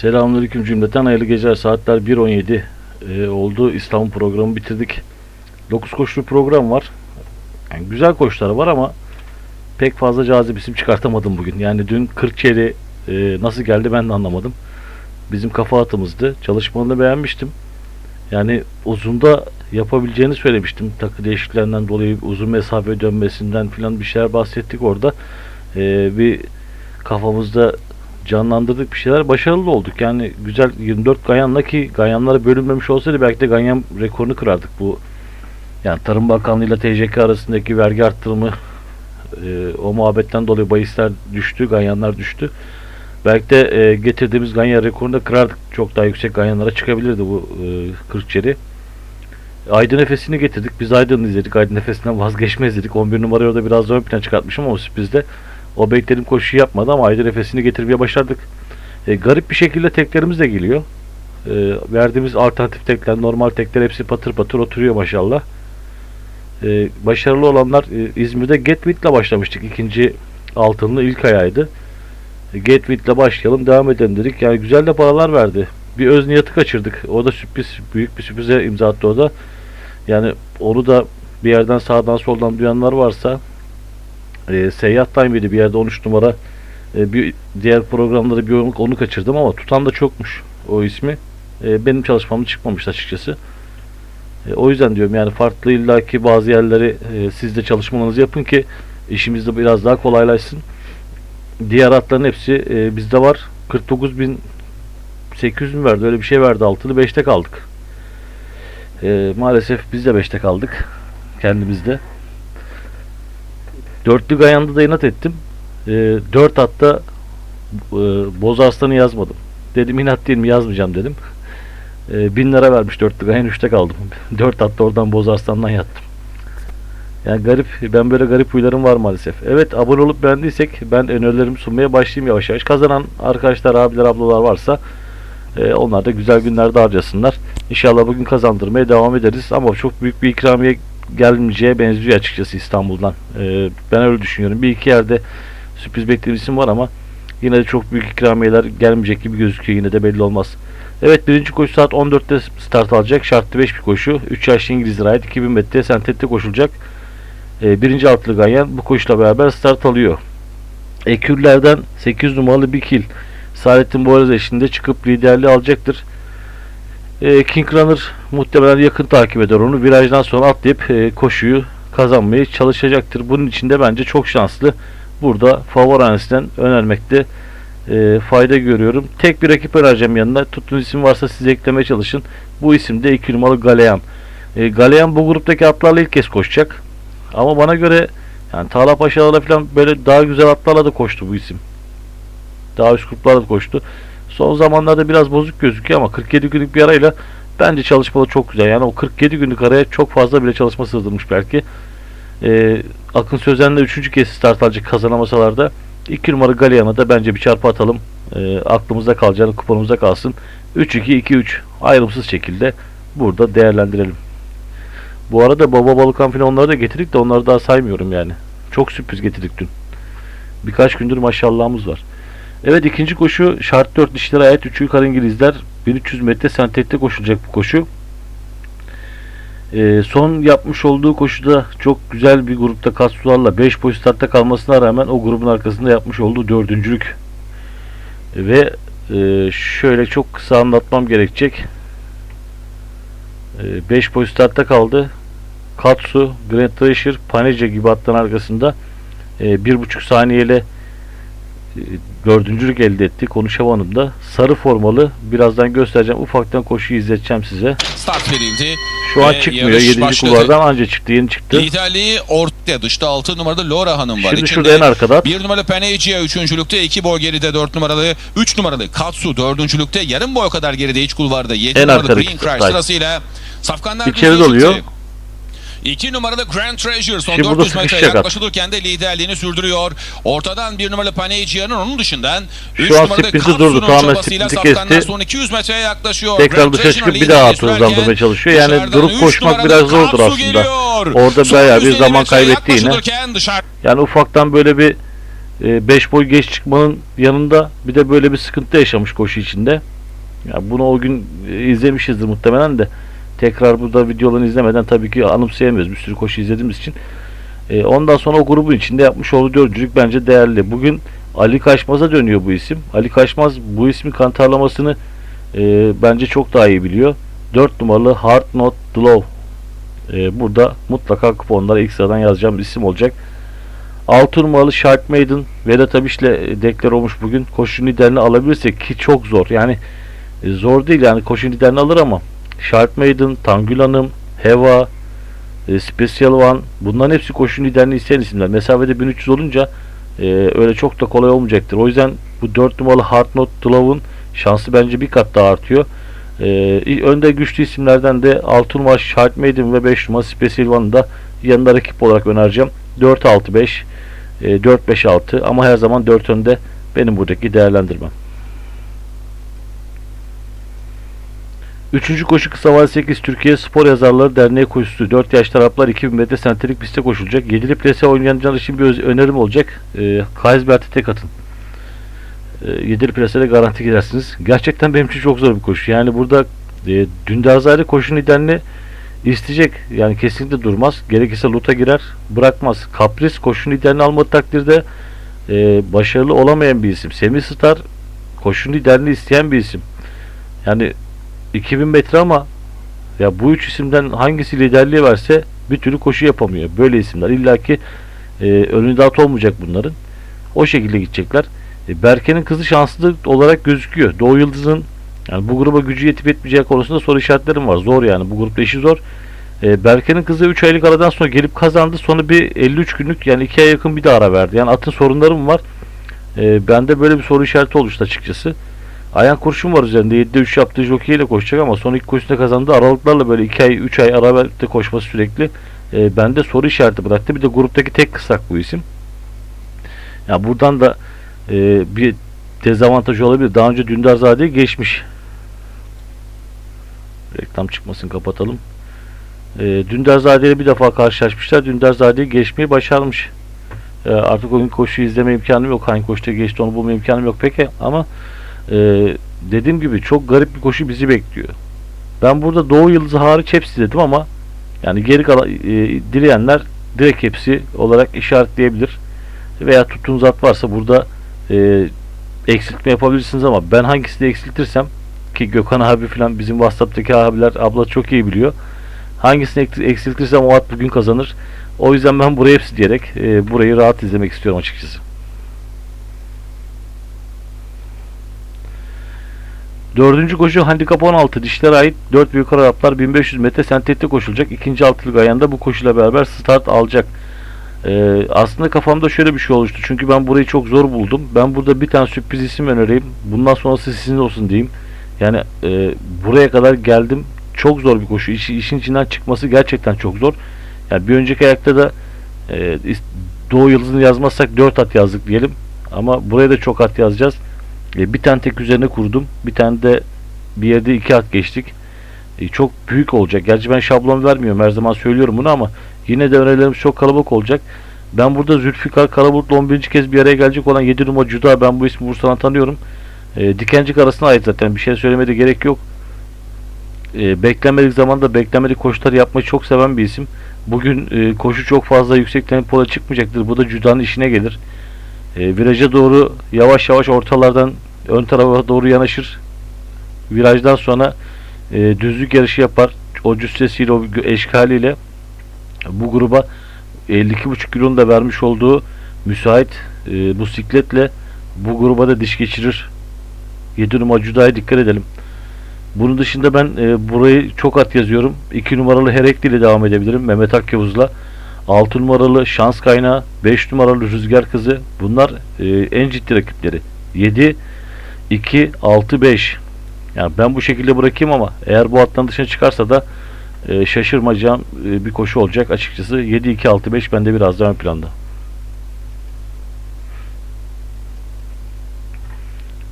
Selamünaleyküm cümleten hayırlı geceler. Saatler 1.17 e, oldu. İstanbul programı bitirdik. 9 koşulu program var. Yani güzel koşular var ama pek fazla cazip isim çıkartamadım bugün. Yani dün Kırkçeli e, nasıl geldi ben de anlamadım. Bizim kafa atımızdı. Çalışmalarını beğenmiştim. Yani uzunda yapabileceğini söylemiştim. Takı değişikliklerinden dolayı uzun mesafe dönmesinden filan bir şeyler bahsettik orada. E, bir kafamızda canlandırdık bir şeyler başarılı olduk. Yani güzel 24 Ganyan'la ki Ganyanlara bölünmemiş olsaydı belki de Ganyan rekorunu kırardık bu. Yani Tarım Bakanlığı ile TCK arasındaki vergi arttırımı e, o muhabbetten dolayı bahisler düştü, Ganyanlar düştü. Belki de e, getirdiğimiz Ganyan rekorunu da kırardık. Çok daha yüksek Ganyanlara çıkabilirdi bu e, Kırkçeli. Aydın Efes'ini getirdik. Biz Aydın'ı izledik. Aydın Efes'inden vazgeçmez dedik. 11 numarayı orada biraz ön plan çıkartmışım ama sürprizde o beklediğim koşuyu yapmadı ama Aydın Efes'ini getirmeye başardık. E, garip bir şekilde teklerimiz de geliyor. E, verdiğimiz alternatif tekler, normal tekler hepsi patır patır oturuyor maşallah. E, başarılı olanlar e, İzmir'de Getwit'le başlamıştık. ikinci altınlı ilk ayağıydı. E, Getwit'le başlayalım devam edelim dedik. Yani güzel de paralar verdi. Bir öz niyatı kaçırdık. O da sürpriz, büyük bir sürprize imza attı o da. Yani onu da bir yerden sağdan soldan duyanlar varsa e, Seyyah Time'ydi bir yerde 13 numara e, bir diğer programları bir onu, onu kaçırdım ama tutan da çokmuş o ismi. E, benim çalışmamda çıkmamış açıkçası. E, o yüzden diyorum yani farklı illaki bazı yerleri e, siz de çalışmalarınızı yapın ki işimiz de biraz daha kolaylaşsın. Diğer atların hepsi e, bizde var. 49.800 mü verdi? Öyle bir şey verdi altılı 5'te kaldık. E, maalesef biz de 5'te kaldık. Kendimizde. Dörtlü Gayan'da da inat ettim. E, dört hatta e, Boz Arslan'ı yazmadım. Dedim inat değil mi yazmayacağım dedim. E, bin lira vermiş dörtlü Gayan üçte kaldım. Dört hatta oradan Boz Arslan'dan yattım. Yani garip, ben böyle garip huylarım var maalesef. Evet abone olup beğendiysek ben önerilerimi sunmaya başlayayım yavaş yavaş. Kazanan arkadaşlar, abiler, ablalar varsa e, onlar da güzel günlerde harcasınlar. İnşallah bugün kazandırmaya devam ederiz ama çok büyük bir ikramiye gelmeyeceğe benziyor açıkçası İstanbul'dan. Ee, ben öyle düşünüyorum. Bir iki yerde sürpriz beklediğim isim var ama yine de çok büyük ikramiyeler gelmeyecek gibi gözüküyor. Yine de belli olmaz. Evet birinci koşu saat 14'te start alacak. Şartlı 5 bir koşu. 3 yaşlı İngilizlere ait 2000 metre sentette koşulacak. Ee, birinci altılı Ganyan bu koşuyla beraber start alıyor. Ekürlerden 8 numaralı bir kil. Saadettin Boğaz eşliğinde çıkıp liderliği alacaktır. E, King Runner muhtemelen yakın takip eder onu. Virajdan sonra atlayıp e, koşuyu kazanmaya çalışacaktır. Bunun için de bence çok şanslı. Burada favoranesinden önermekte e, fayda görüyorum. Tek bir rakip önereceğim yanına. Tuttuğunuz isim varsa siz eklemeye çalışın. Bu isim de 2 numaralı Galeyan. E, Galeyan bu gruptaki atlarla ilk kez koşacak. Ama bana göre yani Tağla Paşalarla falan böyle daha güzel atlarla da koştu bu isim. Daha üst gruplarla da koştu. Son zamanlarda biraz bozuk gözüküyor ama 47 günlük bir arayla bence çalışmaları çok güzel. Yani o 47 günlük araya çok fazla bile çalışma sığdırmış belki. Ee, Akın Sözen'le 3. kez start alacak kazanamasalar da 2 numara Galeyan'a da bence bir çarpı atalım. Ee, aklımızda kalacağını kuponumuzda kalsın. 3-2-2-3 ayrımsız şekilde burada değerlendirelim. Bu arada Baba Balıkan falan onları da getirdik de onları daha saymıyorum yani. Çok sürpriz getirdik dün. Birkaç gündür maşallahımız var. Evet ikinci koşu şart 4 dişlere ait 3 yukarı İngilizler 1300 metre sentette koşulacak bu koşu. Ee, son yapmış olduğu koşuda çok güzel bir grupta kassularla 5 boy startta kalmasına rağmen o grubun arkasında yapmış olduğu dördüncülük. Ve e, şöyle çok kısa anlatmam gerekecek. 5 boy startta kaldı. Katsu, Grand Treasure, Paneca gibi atların arkasında e, bir buçuk saniyeyle e, dördüncülük elde etti. Konuşamadım da. Sarı formalı. Birazdan göstereceğim. Ufaktan koşuyu izleteceğim size. Start verildi. Şu an çıkmıyor. yarış 7. başladı. kulvardan anca çıktı. Yeni çıktı. Liderliği ortaya dışta 6 numarada Laura Hanım var. Şimdi İçinde şurada en arkada. 1 numaralı Panagia 3. 2 boy geride 4 numaralı 3 numaralı Katsu 4. yarım boy kadar geride iç kulvarda 7 En numaralı Green Crash sırasıyla Safkanlar İçeri doluyor. Çıktı. 2 numaralı Grand Treasure son Şimdi burada 400 metre yaklaşılırken de liderliğini sürdürüyor. Ortadan 1 numaralı Panagia'nın onun dışından 3 Şu an numaralı. Tamamen çabasıyla kesti. son 200 metreye yaklaşıyor. Tekrar dışarı çıkıp bir daha liderliğini hızlandırmaya çalışıyor. Yani durup koşmak biraz zordur aslında. geliyor. Orada Son bayağı bir 150 zaman kaybetti yine. Yani ufaktan böyle bir 5 boy geç çıkmanın yanında bir de böyle bir sıkıntı yaşamış koşu içinde. Ya bunu o gün e, izlemişizdir muhtemelen de tekrar burada videolarını izlemeden tabii ki anımsayamıyoruz bir sürü koşu izlediğimiz için. E, ondan sonra o grubun içinde yapmış olduğu dördüncülük bence değerli. Bugün Ali Kaşmaz'a dönüyor bu isim. Ali Kaşmaz bu ismi kantarlamasını e, bence çok daha iyi biliyor. 4 numaralı Hard Not Low. E, burada mutlaka kuponlara ilk sıradan yazacağım isim olacak. 6 numaralı Shark Maiden Vedat Abiş'le deklar olmuş bugün. Koşu liderini alabilirsek ki çok zor. Yani e, zor değil yani koşu liderini alır ama Shark Maiden, Tangül Hanım, Heva, e, Special One bunların hepsi koşu liderini isteyen isimler. Mesafede 1300 olunca e, öyle çok da kolay olmayacaktır. O yüzden bu 4 numaralı Hard Not Love'ın şansı bence bir kat daha artıyor. E, önde güçlü isimlerden de 6 numara Shark Maiden ve 5 numara Special One'ı da yanında rakip olarak önereceğim. 4-6-5 e, 4-5-6 ama her zaman 4 önde benim buradaki değerlendirmem. Üçüncü koşu kısa vade 8 Türkiye Spor Yazarları Derneği koşusu 4 yaş Araplar 2000 metre sentetik pistte koşulacak. Yedili plase oynayanlar için bir önerim olacak. E, Kaysbert'e tek atın. E, yedili plasede garanti gidersiniz. Gerçekten benim için çok zor bir koşu. Yani burada e, Dündarzade koşu liderini isteyecek. Yani kesinlikle durmaz. Gerekirse luta girer. Bırakmaz. Kapris koşu liderini almadığı takdirde e, başarılı olamayan bir isim. Semih Star koşu liderini isteyen bir isim. Yani 2000 metre ama ya bu üç isimden hangisi liderliğe verse bir türlü koşu yapamıyor. Böyle isimler. İlla ki e, önünde at olmayacak bunların. O şekilde gidecekler. E, Berke'nin kızı şanslı olarak gözüküyor. Doğu Yıldız'ın yani bu gruba gücü yetip etmeyeceği konusunda soru işaretlerim var. Zor yani. Bu grupta işi zor. E, Berke'nin kızı 3 aylık aradan sonra gelip kazandı. Sonra bir 53 günlük yani 2 aya yakın bir de ara verdi. Yani atın sorunları mı var? E, bende böyle bir soru işareti oluştu açıkçası. Ayhan kurşun var üzerinde. 7'de 3 yaptığı jockey ile koşacak ama son ilk koşusunda kazandı. Aralıklarla böyle 2 ay 3 ay ara verdi koşması sürekli. E, bende soru işareti bıraktı. Bir de gruptaki tek kısak bu isim. Ya buradan da e, bir dezavantajı olabilir. Daha önce Dündarzade'yi geçmiş. Reklam çıkmasın kapatalım. E, Dündarzade ile bir defa karşılaşmışlar. Dündarzade'yi geçmeyi başarmış. E, artık o gün koşuyu izleme imkanım yok. Hangi koşuda geçti onu bulma imkanım yok peki. Ama e, dediğim gibi çok garip bir koşu bizi bekliyor. Ben burada Doğu Yıldızı hariç hepsi dedim ama yani geri kalan e, dileyenler direkt hepsi olarak işaretleyebilir. Veya tuttuğunuz at varsa burada e, eksiltme yapabilirsiniz ama ben hangisini eksiltirsem ki Gökhan abi falan bizim WhatsApp'taki abiler abla çok iyi biliyor. Hangisini ek- eksiltirsem o at bugün kazanır. O yüzden ben buraya hepsi diyerek e, burayı rahat izlemek istiyorum açıkçası. Dördüncü koşu handikap 16 dişlere ait 4 büyük Araplar 1500 metre sentetikte koşulacak. İkinci altılık ayağında bu koşuyla beraber start alacak. Ee, aslında kafamda şöyle bir şey oluştu. Çünkü ben burayı çok zor buldum. Ben burada bir tane sürpriz isim önereyim. Bundan sonrası sizin olsun diyeyim. Yani e, buraya kadar geldim. Çok zor bir koşu. İş, işin içinden çıkması gerçekten çok zor. Yani bir önceki ayakta da e, Doğu Yıldızı'nı yazmazsak 4 at yazdık diyelim. Ama buraya da çok at yazacağız. E, bir tane tek üzerine kurdum. Bir tane de bir yerde iki at geçtik. E, çok büyük olacak. Gerçi ben şablon vermiyorum. Her zaman söylüyorum bunu ama yine de önerilerimiz çok kalabalık olacak. Ben burada Zülfikar Karabulut'la 11. kez bir araya gelecek olan 7 numara Cuda. Ben bu ismi Bursa'dan tanıyorum. E, Dikencik arasına ait zaten. Bir şey söylemede gerek yok. E, beklenmedik zamanda beklenmedik koşular yapmayı çok seven bir isim. Bugün e, koşu çok fazla yüksek tempoda çıkmayacaktır. Bu da Cuda'nın işine gelir. E, viraja doğru yavaş yavaş ortalardan ön tarafa doğru yanaşır. Virajdan sonra e, düzlük yarışı yapar. O cüssesiyle, o eşkaliyle bu gruba 52,5 kilonun da vermiş olduğu müsait e, bu sikletle bu gruba da diş geçirir. 7 numara Cuda'ya dikkat edelim. Bunun dışında ben e, burayı çok at yazıyorum. 2 numaralı Herekli ile devam edebilirim. Mehmet Akyavuz'la. 6 numaralı Şans Kaynağı, 5 numaralı Rüzgar Kızı. Bunlar e, en ciddi rakipleri. 7, 2, 6, 5. Yani ben bu şekilde bırakayım ama eğer bu hattan dışına çıkarsa da e, şaşırmayacağım e, bir koşu olacak açıkçası. 7, 2, 6, 5 bende biraz daha ön planda.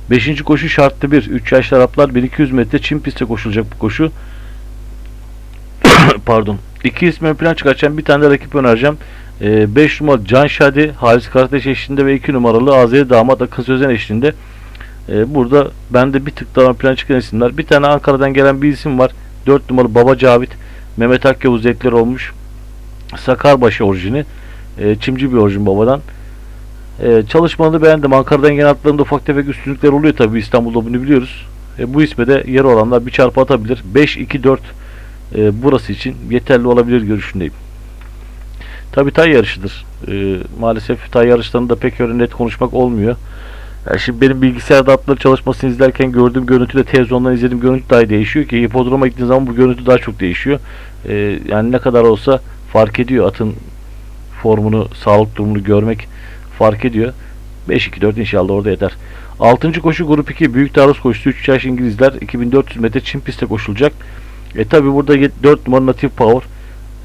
Beşinci koşu şartlı bir. 3 yaşlı Araplar 1200 metre çim pistte koşulacak bu koşu. Pardon. İki ismi ön plan çıkartacağım. Bir tane de rakip önereceğim. 5 numaralı Can Şadi, Halis Kardeş eşliğinde ve 2 numaralı Azeri Damat Akın Sözen eşliğinde. E, burada bende bir tık daha ön plana çıkan isimler. Bir tane Ankara'dan gelen bir isim var. 4 numaralı Baba Cavit. Mehmet Akyavuz zekler olmuş. Sakarbaşı orijini. E, çimci bir orijin babadan. E, çalışmanı beğendim. Ankara'dan gelen atlarında ufak tefek üstünlükler oluyor tabii İstanbul'da bunu biliyoruz. E, bu isme de yer olanlar bir çarpı atabilir. 5-2-4 e, burası için yeterli olabilir görüşündeyim. Tabii tay yarışıdır. E, maalesef tay yarışlarında pek öyle konuşmak olmuyor. Ya şimdi benim bilgisayarda atları çalışmasını izlerken gördüğüm görüntüyle televizyondan izlediğim görüntü dahi değişiyor ki hipodroma gittiğin zaman bu görüntü daha çok değişiyor. E, yani ne kadar olsa fark ediyor atın formunu, sağlık durumunu görmek fark ediyor. 5-2-4 inşallah orada yeter. 6. koşu grup 2 Büyük Taarruz koşusu 3 yaş İngilizler 2400 metre çim pistte koşulacak. E tabi burada 4 numara Native Power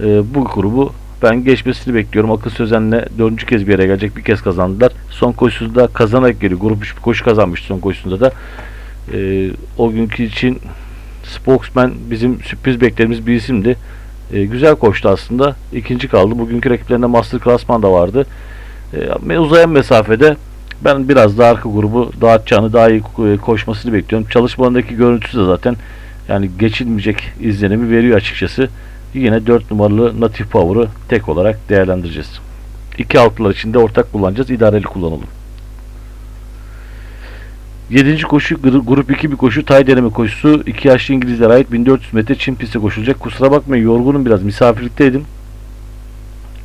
e, bu grubu ben geçmesini bekliyorum. Akıl Sözen'le dördüncü kez bir yere gelecek. Bir kez kazandılar. Son koşusunda kazanarak geliyor. Grup 3 bir koşu kazanmıştı son koşusunda da. E, o günkü için Spokesman bizim sürpriz beklediğimiz bir isimdi. E, güzel koştu aslında. İkinci kaldı. Bugünkü rakiplerinde Master Classman da vardı. E, uzayan mesafede ben biraz daha arka grubu dağıtacağını, daha iyi e, koşmasını bekliyorum. Çalışmalarındaki görüntüsü de zaten yani geçilmeyecek izlenimi veriyor açıkçası. Yine 4 numaralı Native Power'ı tek olarak değerlendireceğiz. İki altlılar için de ortak kullanacağız. İdareli kullanalım. 7. koşu gr- grup 2 bir koşu tay deneme koşusu 2 yaşlı İngilizlere ait 1400 metre çim pistte koşulacak. Kusura bakmayın yorgunum biraz misafirlikteydim.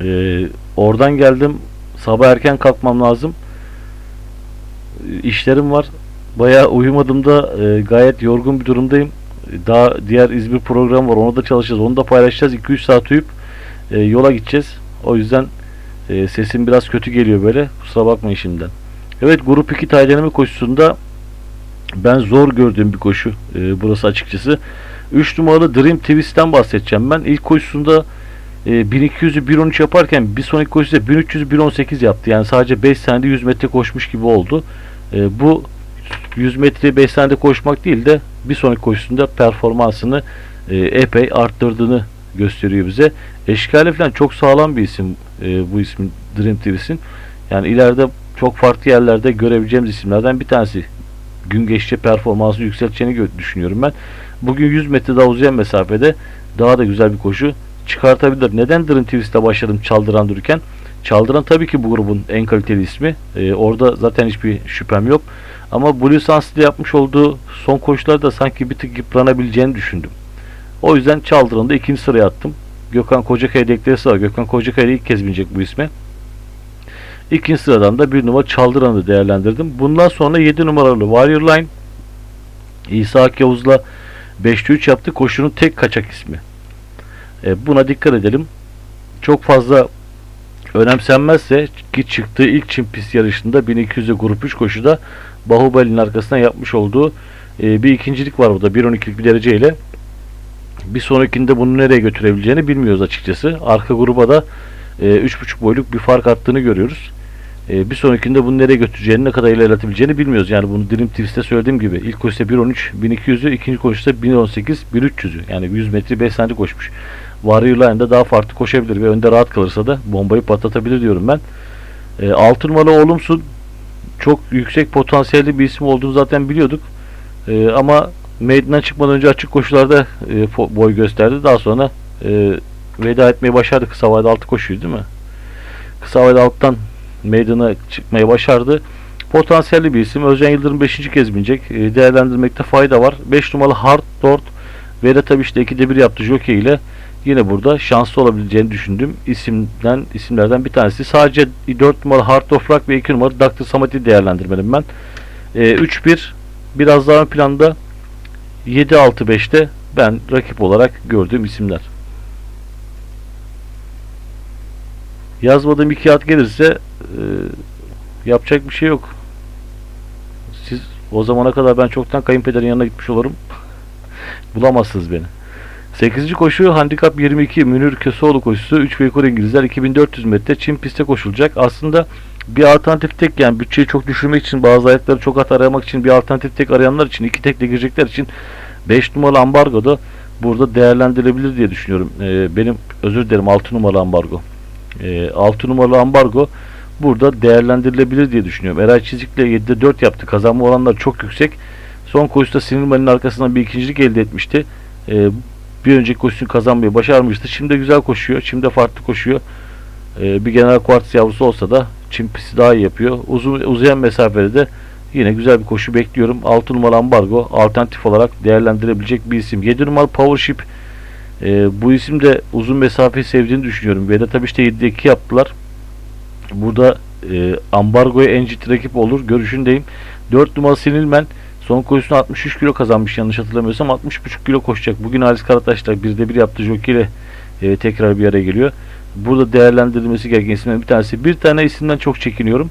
Ee, oradan geldim. Sabah erken kalkmam lazım. İşlerim var. Bayağı uyumadım da e, gayet yorgun bir durumdayım. Daha diğer İzmir program var. Onu da çalışacağız. Onu da paylaşacağız. 2-3 saat uyup e, yola gideceğiz. O yüzden e, sesim biraz kötü geliyor böyle. Kusura bakmayın şimdiden. Evet grup 2 tay koşusunda ben zor gördüğüm bir koşu e, burası açıkçası. 3 numaralı Dream Twist'ten bahsedeceğim ben. İlk koşusunda e, 1200'ü 1.13 yaparken bir sonraki koşuda 1300'ü 1.18 yaptı. Yani sadece 5 saniyede 100 metre koşmuş gibi oldu. E, bu 100 metre 5 saniyede koşmak değil de bir sonraki koşusunda performansını e, epey arttırdığını gösteriyor bize. Eşkali falan çok sağlam bir isim e, bu ismin Dream Twist'in. Yani ileride çok farklı yerlerde görebileceğimiz isimlerden bir tanesi. Gün geçtikçe performansını yükselteceğini düşünüyorum ben. Bugün 100 metre daha uzayan mesafede daha da güzel bir koşu çıkartabilir. Neden Dream Twist'e başladım çaldıran dururken? Çaldıran tabii ki bu grubun en kaliteli ismi. Ee, orada zaten hiçbir şüphem yok. Ama Blue Suns'ta yapmış olduğu son koşularda sanki bir tık yıpranabileceğini düşündüm. O yüzden Çaldıran'ı da ikinci sıraya attım. Gökhan Kocakaya deklaresi var. Gökhan Kocakaya ilk kez binecek bu isme. İkinci sıradan da bir numara Çaldıran'ı değerlendirdim. Bundan sonra 7 numaralı Warrior Line İsa Akyavuz'la 5'te 3 yaptı. Koşunun tek kaçak ismi. E, buna dikkat edelim. Çok fazla önemsenmezse ki çıktığı ilk çim pist yarışında 1200'de grup 3 koşuda Bahubali'nin arkasından yapmış olduğu e, bir ikincilik var burada. 1.12'lik bir dereceyle. Bir sonrakinde bunu nereye götürebileceğini bilmiyoruz açıkçası. Arka gruba da e, 3.5 boyluk bir fark attığını görüyoruz. E, bir sonrakinde bunu nereye götüreceğini, ne kadar ilerletebileceğini bilmiyoruz. Yani bunu Dream Twist'te söylediğim gibi. ilk koşuda 1.13, 1200'ü, ikinci koşuda 1.18, 1.300'ü. Yani 100 metre 5 saniye koşmuş. Warrior Line'da daha farklı koşabilir ve önde rahat kalırsa da bombayı patlatabilir diyorum ben. E, 6 numaralı Olumsuz çok yüksek potansiyelli bir isim olduğunu zaten biliyorduk. E, ama meydana çıkmadan önce açık koşularda e, boy gösterdi. Daha sonra e, veda etmeyi başardı. Kısa vade altı koşuyor değil mi? Kısa vade alttan meydana çıkmayı başardı. Potansiyelli bir isim. Özcan Yıldırım 5. kez binecek. E, değerlendirmekte fayda var. 5 numaralı Hard Dort ve tabii işte 2'de 1 yaptı jockey ile yine burada şanslı olabileceğini düşündüğüm isimden isimlerden bir tanesi. Sadece 4 numaralı Heart of Rock ve 2 numaralı Dr. Samat'i değerlendirmedim ben. E, 3-1 biraz daha ön planda 7-6-5'te ben rakip olarak gördüğüm isimler. Yazmadığım iki at gelirse e, yapacak bir şey yok. Siz o zamana kadar ben çoktan kayınpederin yanına gitmiş olurum. Bulamazsınız beni. 8. koşu handikap 22 Münir Köseoğlu koşusu 3 ve İngilizler 2400 metre Çin pistte koşulacak. Aslında bir alternatif tek yani bütçeyi çok düşürmek için bazı ayakları çok at aramak için bir alternatif tek arayanlar için iki tekle girecekler için 5 numaralı ambargo da burada değerlendirilebilir diye düşünüyorum. Ee, benim özür dilerim 6 numaralı ambargo. E, 6 numaralı ambargo burada değerlendirilebilir diye düşünüyorum. Eray Çizik'le 7'de 4 yaptı. Kazanma oranları çok yüksek. Son koşuda Sinirman'ın arkasından bir ikincilik elde etmişti. E, bir önceki koşusunu kazanmayı başarmıştı. Şimdi güzel koşuyor. Şimdi farklı koşuyor. E, bir genel kuartz yavrusu olsa da çim pisti daha iyi yapıyor. Uzun, uzayan mesafede de yine güzel bir koşu bekliyorum. 6 numaralı ambargo alternatif olarak değerlendirebilecek bir isim. 7 numaralı Powership e, bu isim de uzun mesafeyi sevdiğini düşünüyorum. Vedat tabii işte 7'de 2 yaptılar. Burada e, ambargoya en ciddi rakip olur. Görüşündeyim. 4 numaralı Sinilmen son koşusunda 63 kilo kazanmış yanlış hatırlamıyorsam 60,5 kilo koşacak. Bugün Halis Karataş'la birde bir yaptığı jockey ile e, tekrar bir araya geliyor. Burada değerlendirilmesi gereken isimlerden bir tanesi. Bir tane isimden çok çekiniyorum.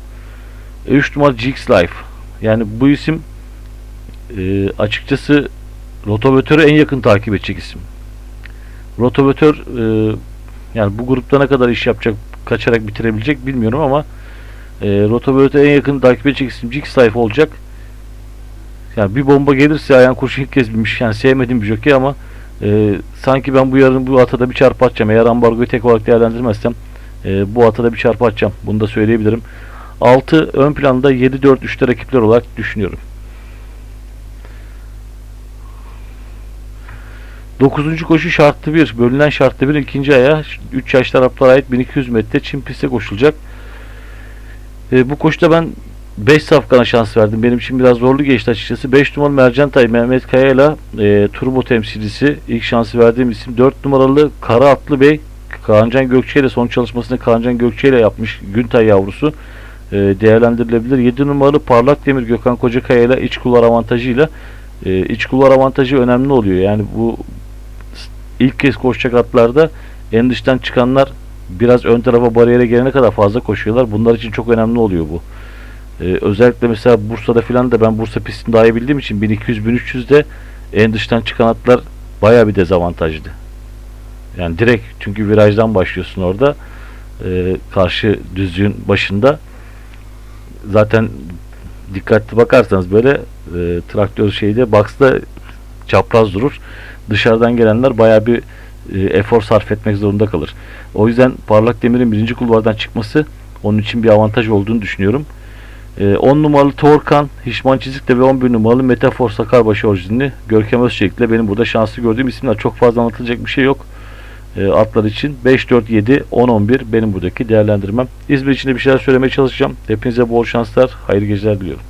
3 numaralı Jix Life. Yani bu isim e, açıkçası Rotovatör'ü en yakın takip edecek isim. Rotovatör e, yani bu grupta ne kadar iş yapacak, kaçarak bitirebilecek bilmiyorum ama e, Rotovatör'ü en yakın takip edecek isim Jix Life olacak. Yani bir bomba gelirse ayağın kurşun ilk kez binmiş. Yani sevmediğim bir jockey ama e, sanki ben bu yarın bu atada bir çarpı atacağım. Eğer ambargoyu tek olarak değerlendirmezsem e, bu atada bir çarpı atacağım. Bunu da söyleyebilirim. 6 ön planda 7-4-3'te rakipler olarak düşünüyorum. 9. koşu şartlı 1. Bölünen şartlı 1 ikinci aya 3 yaş taraflara ait 1200 metre çim piste koşulacak. E, bu koşuda ben 5 safkana şans verdim. Benim için biraz zorlu geçti açıkçası. 5 numaralı Mercantay Mehmet Kaya ile Turbo temsilcisi ilk şansı verdiğim isim 4 numaralı Kara Atlı Bey Kaancan Gökçe ile son çalışmasını Kaancan Gökçe ile yapmış Güntay yavrusu e, değerlendirilebilir. 7 numaralı Parlak Demir Gökhan Kocakaya ile iç kulvar avantajıyla e, iç kulvar avantajı önemli oluyor. Yani bu ilk kez koşacak atlarda en dıştan çıkanlar biraz ön tarafa bariyere gelene kadar fazla koşuyorlar. Bunlar için çok önemli oluyor bu. Ee, özellikle mesela Bursa'da filan da ben Bursa pistini daha iyi bildiğim için 1200-1300'de en dıştan çıkan atlar baya bir dezavantajlı. Yani direkt çünkü virajdan başlıyorsun orada Ee, karşı düzlüğün başında zaten dikkatli bakarsanız böyle e, traktör şeyde box'ta çapraz durur. Dışarıdan gelenler baya bir e, efor sarf etmek zorunda kalır. O yüzden Parlak Demir'in birinci kulvardan çıkması onun için bir avantaj olduğunu düşünüyorum. 10 numaralı Torkan, Hişman Çizik'le ve 11 numaralı Metafor Sakarbaşı orijinli Görkem Özçelik'le benim burada şanslı gördüğüm isimler. Çok fazla anlatılacak bir şey yok e, atlar için. 5, 4, 7, 10, 11 benim buradaki değerlendirmem. İzmir için de bir şeyler söylemeye çalışacağım. Hepinize bol şanslar, hayırlı geceler diliyorum.